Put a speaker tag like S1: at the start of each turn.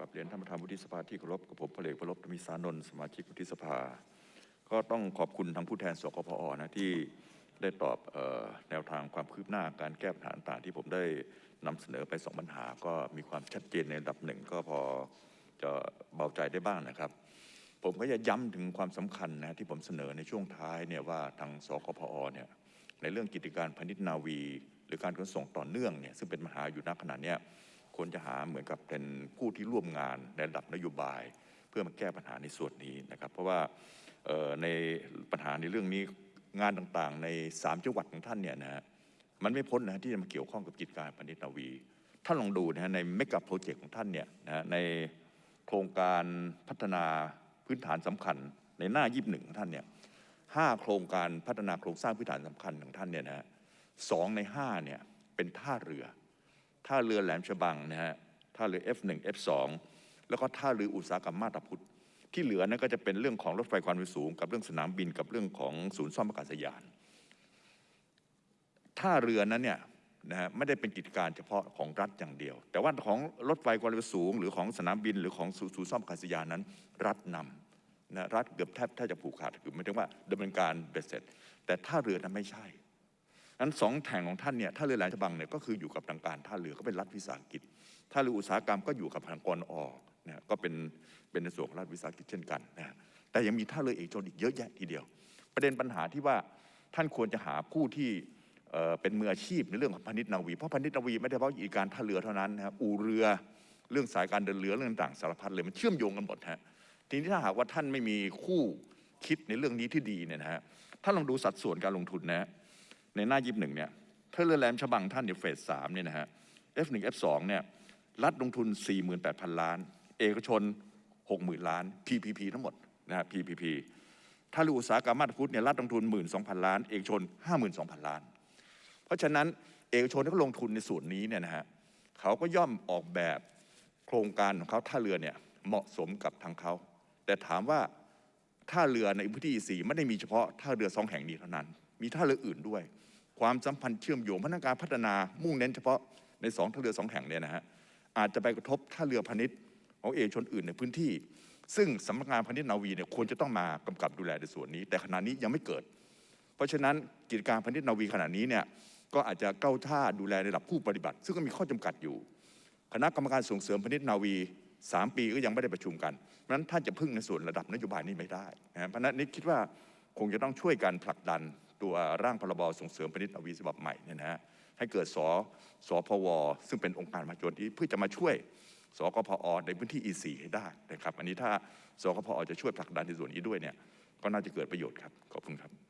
S1: กับเรียนท่านประธานวุฒิสภาที่เคารพกับผมพลเอกพลบธมิสานนท์สมาชิกวุฒิสภา ก็ต้องขอบคุณทางผู้แทนสกพอนะที่ได้ตอบออแนวทางความคืบหน้าการแก้ปัญหาต่างๆที่ผมได้นำเสนอไปสองปัญหา ก็มีความชัดเจนในระดับหนึ่งก็พอจะเบาใจได้บ้างนะครับ ผมก็จะย้ำถึงความสำคัญนะที่ผมเสนอในช่วงท้ายเนี่ยว่าทางสกพอเนี่ยในเรื่องกิจการพาณิชย์นาวี หรือการขนส่งต่อเนื่องเนี่ยซึ่งเป็นปัญหาอยู่ณขณะเนี้ย ควรจะหาเหมือนกับเป็นผู้ที่ร่วมงานในระดับนโยบาย เพื่อมาแก้ปัญหาในส่วนนี้นะครับ เพราะว่าในปัญหาในเรื่องนี้งานต่างๆ ใน 3 จังหวัดของท่านเนี่ยนะฮะมันไม่พ้นนะฮะที่จะมาเกี่ยวข้องกับกิจการพาณิชย์นาวีท่านลองดูนะฮะในเมกะโปรเจกต์ของท่านเนี่ยนะฮะในโครงการพัฒนาพื้นฐานสำคัญในหน้า21ของท่านเนี่ยห้าโครงการพัฒนาโครงสร้างพื้นฐานสำคัญของท่านเนี่ยนะฮะสองในห้าเนี่ยเป็นท่าเรือ ท่าเรือแหลมฉบังนะฮะท่าเรือ F1 F2 แล้วก็ท่าเรืออุตสาหกรรมมาตาพุทธที่เหลือนั่นก็จะเป็นเรื่องของรถไฟความเร็วสูง กับเรื่องสนามบินกับเรื่องของศูนย์ซ่อมอากาศยาน ท่าเรือนั้นเนี่ยนะฮะไม่ได้เป็นกิจการเฉพาะของรัฐอย่างเดียว แต่ว่าของรถไฟความเร็วสูง หรือของสนามบินหรือของศูนย์ซ่อมอากาศยานนั้น รัฐนำนะรัฐเกือบแทบแทบจะผูกขาดคือหมายถึงว่าดำเนินการเบ็ดเสร็จ แต่ท่าเรือนั้นไม่ใช่ นั้นสองแห่งของท่านเนี่ยท่าเรือแหลมฉบังเนี่ยก็คืออยู่กับทางการท่าเรือก็เป็นรัฐวิสาหกิจท่าเรืออุตสาหกรรมก็อยู่กับทางกรอนะก็เป็นเป็นในส่วนของรัฐวิสาหกิจเช่นกันนะแต่ยังมีท่าเรือเอกชนอีกเยอะแยะทีเดียว ประเด็นปัญหาที่ว่าท่านควรจะหาผู้ที่เอ่อเป็นมืออาชีพในเรื่องของพาณิชย์นาวี เพราะพาณิชย์นาวีไม่ได้เฉพาะกิจการท่าเรือเท่านั้นนะครับอู่เรือเรื่องสายการเดินเรือเรื่องต่างสารพัดเลยมันเชื่อมโยงกันหมดฮะทีนี้ถ้าหากว่าท่านไม่มีคู่คิดในเรื่องนี้ที่ดีเนี่ยนะฮะท่านลองดูสัดส่วนการลงทุนนะฮะ ในหน้ายิบหนึ่งเนี่ยถ้าเรือแหลมฉบังท่านเนี่ยเฟสสามเนี่ยนะฮะ F1 F2 เนี่ยรัฐลงทุน 48,000 ล้าน เอกชน 60,000 ล้าน PPP ทั้งหมดนะฮะ PPP ถ้าเรืออุตสาหกรรมมาตรพุทธเนี่ยรัฐลงทุน 12,000 ล้าน เอกชน 52,000 ล้าน เพราะฉะนั้นเอกชนที่เขาลงทุนในส่วนนี้เนี่ยนะฮะเขาก็ย่อมออกแบบโครงการของเขาท่าเรือเนี่ยเหมาะสมกับทางเขา แต่ถามว่าท่าเรือในพื้นที่สีไม่ได้มีเฉพาะท่าเรือสองแห่งนี้เท่านั้น มีท่าเรืออื่นด้วย ความสัมพันธ์เชื่อมโยงพนากงารพัฒนามุ่งเน้นเฉพาะในสองท่าเรือสองแห่งเนี่ยนะฮะอาจจะไปกระทบท่าเรือพาณิชย์ของเอกชนอื่นในพื้นที่ ซึ่งสำนักงานพาณิชย์นาวีเนี่ยควรจะต้องมากำกับดูแลในส่วนนี้ แต่ขณะนี้ยังไม่เกิด เพราะฉะนั้นกิจการพาณิชย์นาวีขณะนี้เนี่ยก็อาจจะเก้าท่าดูแลในระดับผู้ปฏิบัติ ซึ่งก็มีข้อจำกัดอยู่ คณะกรรมการส่งเสริมพาณิชย์นาวี 3 ปีก็ยังไม่ได้ประชุมกันเพราะฉะนั้นท่านจะพึ่งในส่วนระดับนโยบายนี้ไม่ได้นะฮะเพราะฉะนั้นนี่คิดว่าคงจะต้องช่วยกันผลักดัน ตัวร่างพรบส่งเสริมพาณิชย์อาวีฉบับใหม่เนี่ยนะฮะให้เกิดสสพว ซึ่งเป็นองค์การมหาชนที่เพื่อจะมาช่วยสกพอในพื้นที่ E4 ให้ได้นะครับ อันนี้ถ้าสกพอจะช่วยผลักดันในส่วนนี้ด้วยเนี่ยก็น่าจะเกิดประโยชน์ครับ ขอบคุณครับ